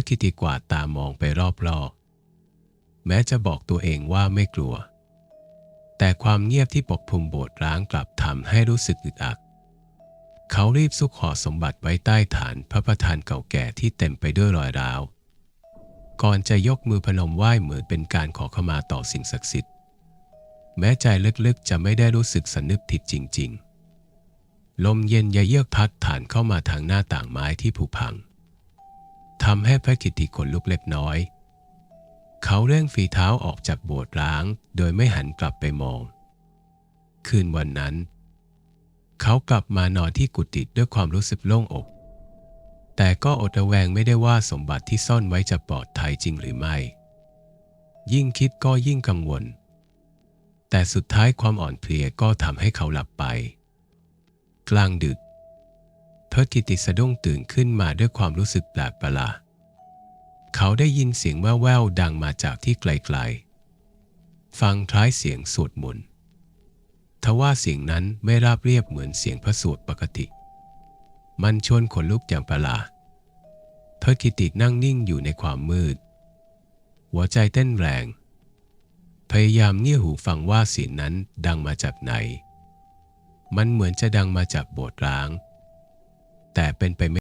ระกิติกวาดตามองไปรอบๆ แม้จะบอกตัวเองว่าไม่กลัว แต่ความเงียบที่ปกคลุมโบสถ์ร้างกลับทำให้รู้สึกอึดอัดเขารีบซุกห่อสมบัติไว้ใต้ฐานพระประธานเก่าแก่ที่เต็มไปด้วยรอยร้าว ก่อนจะยกมือพนมไหว้เหมือนเป็นการขอขมาต่อสิ่งศักดิ์สิทธิ์ แม้ใจลึกๆจะไม่ได้รู้สึกสนึกผิดจริง ๆ ลมเย็นยะเยือกพัดผ่านเข้ามาทางหน้าต่างไม้ที่ผุพัง ทำให้พระกิตติขนลุกเล็กน้อย เขาเร่งฝีเท้าออกจากโบสถ์ร้าง โดยไม่หันกลับไปมอง คืนวันนั้น เขากลับมานอนที่กุฏิด้วยความรู้สึกโล่งอก แต่ก็อดระแวงไม่ได้ว่าสมบัติที่ซ่อนไว้จะปลอดภัยจริงหรือไม่ ยิ่งคิดก็ยิ่งกังวล แต่สุดท้ายความอ่อนเพลียก็ทำให้เขาหลับไป กลางดึก พระกิติสะดุ้งตื่นขึ้นมาด้วยความรู้สึกแปลกประหลาดเขาได้ยินเสียงแว่วๆดังมาจากที่ไกลๆ ฟังคล้ายเสียงสวดมนต์ทว่าเสียงนั้นไม่ราบเรียบเหมือนเสียงพระสวดปกติ มันชวนขนลุกอย่างประหลาดพระกิตตินั่งนิ่งอยู่ในความมืด หัวใจเต้นแรง พยายามเงี่ยหูฟังว่าเสียงนั้นดังมาจากไหน มันเหมือนจะดังมาจากโบสถ์ร้าง แต่เป็นไปไม่